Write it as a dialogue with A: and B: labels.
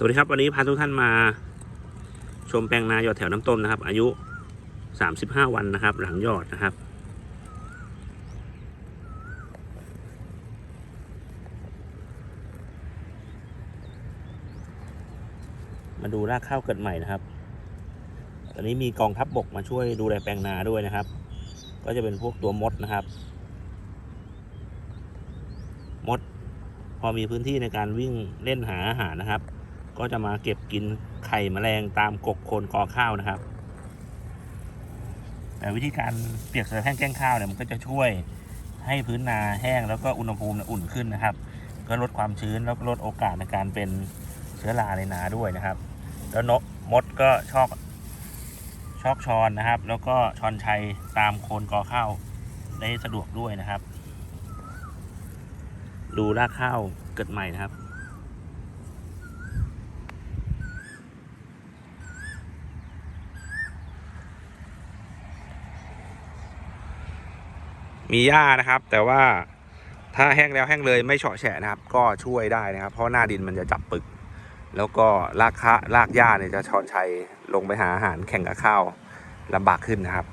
A: สวัสดีครับวันนี้พาทุกท่านมาชมแปลงนาหยอดแถวน้ำต้มนะครับ อายุ 35 วันนะครับ หลังหยอดนะครับ มาดูรากข้าวเกิดใหม่นะครับ ตอนนี้มีกองทัพบบกมาช่วยดูแลแปลงนาด้วยนะครับ ก็จะเป็นพวกตัวมดนะครับ มด พอมีพื้นที่ในการวิ่งเล่นหาอาหารนะครับ ก็จะมาเก็บกินไข่แมลงตามกกโคนกอข้าวนะครับ แต่วิธีการเปียกเสือแห้งแกล้งข้าวเนี่ยมันก็จะช่วยให้พื้นนาแห้งแล้วก็อุณหภูมิอุ่นขึ้นนะครับ ก็ลดความชื้นแล้วลดโอกาสในการเป็นเชื้อราในนาด้วยนะครับ แล้วนกมดก็ชอกชอกชอนนะครับ แล้วก็ชอนชัยตามโคนกอข้าวได้สะดวกด้วยนะครับ ดูรากข้าวเกิดใหม่นะครับ มีหญ้านะครับ แต่ว่าถ้าแห้งแล้วแห้งเลยไม่เฉาะแฉะนะครับ ก็ช่วยได้นะครับ เพราะหน้าดินมันจะจับปึก แล้วก็รากคะรากหญ้าเนี่ยจะชอนชัยลงไปหาอาหารแข่งกับข้าวลำบากขึ้นนะครับ